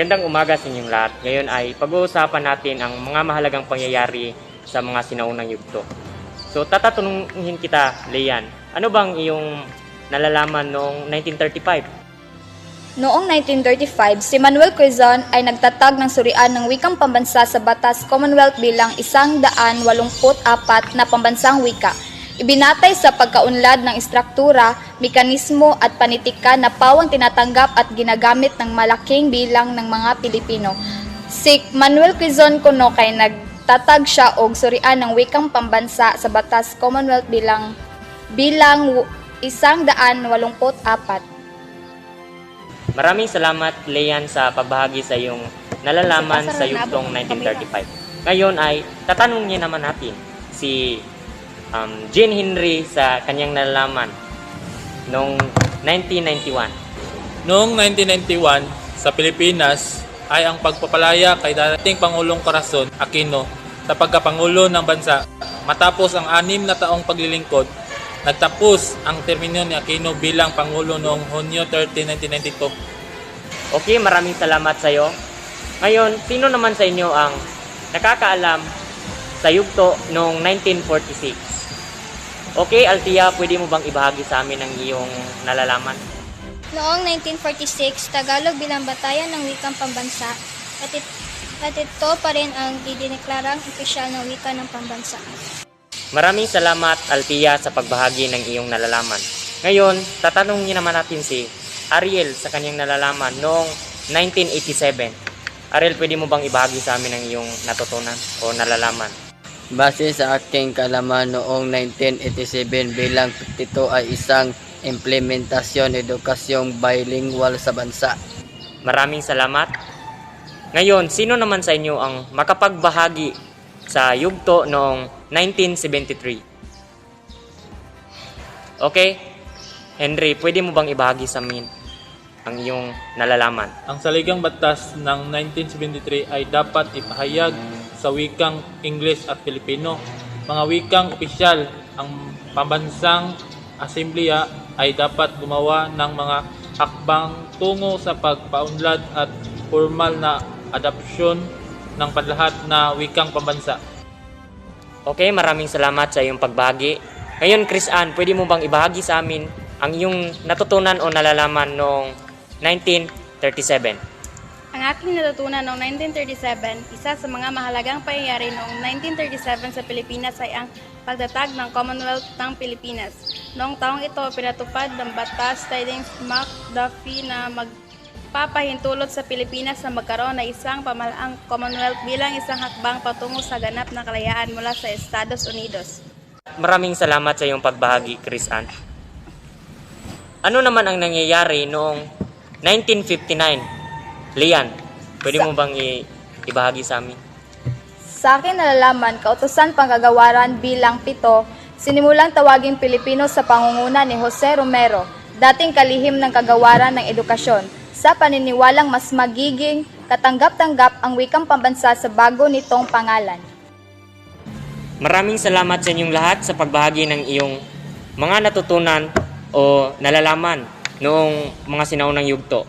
Magandang umaga sa inyong lahat. Ngayon ay pag-uusapan natin ang mga mahalagang pangyayari sa mga sinaunang yugto. So tatatanungin kita, Leyan, ano bang iyong nalalaman noong 1935? Noong 1935, si Manuel Quezon ay nagtatag ng surian ng wikang pambansa sa Batas Commonwealth bilang isang daan walumput apat na pambansang wika. Ibinatay sa pagkaunlad ng istruktura, mekanismo at panitika na pawang tinatanggap at ginagamit ng malaking bilang ng mga Pilipino. Si Manuel Quezon kuno kay nagtatag siya og surian ng wikang pambansa sa Batas Commonwealth bilang bilang isang daan walumput apat. Maraming salamat, Leyan, sa pagbahagi sa iyong nalalaman sa yugtong 1935. Ngayon ay tatanungin naman natin si um, Jean Henry sa kanyang nalalaman noong 1991. Noong 1991, sa Pilipinas ay ang pagpapalaya kay dating Pangulong Corazon Aquino sa pagkapangulo ng bansa. Matapos ang anim na taong paglilingkod, nagtapos ang termino ni Aquino bilang Pangulo noong Hunyo 30, 1992. Okay, maraming salamat sa iyo. Ngayon, sino naman sa inyo ang nakakaalam sa yugto noong 1946? Okay, Altia, pwede mo bang ibahagi sa amin ang iyong nalalaman? Noong 1946, Tagalog bilang batayan ng wikang pambansa at, it- at ito pa rin ang idineklarang opisyal na wika ng pambansa. Maraming salamat, Altia, sa pagbahagi ng iyong nalalaman. Ngayon, tatanungin naman natin si Ariel sa kanyang nalalaman noong 1987. Ariel, pwede mo bang ibahagi sa amin ang iyong natutunan o nalalaman? Base sa aking kalaman noong 1987 bilang ito ay isang implementasyon edukasyong bilingual sa bansa. Maraming salamat. Ngayon, sino naman sa inyo ang makapagbahagi sa yugto noong 1973? Okay? Henry, pwede mo bang ibahagi sa amin ang iyong nalalaman? Ang saligang batas ng 1973 ay dapat ipahayag sa wikang English at Filipino. Mga wikang opisyal, ang pambansang asemblea ay dapat gumawa ng mga hakbang tungo sa pagpaunlad at formal na adopsyon ng panlahat na wikang pambansa. Okay, maraming salamat sa iyong pagbahagi. Ngayon, Chris Ann, pwede mo bang ibahagi sa amin ang iyong natutunan o nalalaman noong 1937? Ang aking natutunan noong 1937, isa sa mga mahalagang pangyayari noong 1937 sa Pilipinas ay ang pagtatag ng Commonwealth ng Pilipinas. Noong taong ito, pinatupad ng batas Tidings McDuffie na magpapahintulot sa Pilipinas na magkaroon ng isang pamalaang Commonwealth bilang isang hakbang patungo sa ganap na kalayaan mula sa Estados Unidos. Maraming salamat sa iyong pagbahagi, Chris Ann. Ano naman ang nangyayari noong 1959? Lian, pwede mo bang i- ibahagi sa amin? Sa akin nalalaman, kautosan panggagawaran bilang pito, sinimulang tawaging Pilipino sa pangunguna ni Jose Romero, dating kalihim ng kagawaran ng edukasyon, sa paniniwalang mas magiging katanggap-tanggap ang wikang pambansa sa bago nitong pangalan. Maraming salamat sa inyong lahat sa pagbahagi ng iyong mga natutunan o nalalaman noong mga sinaunang yugto.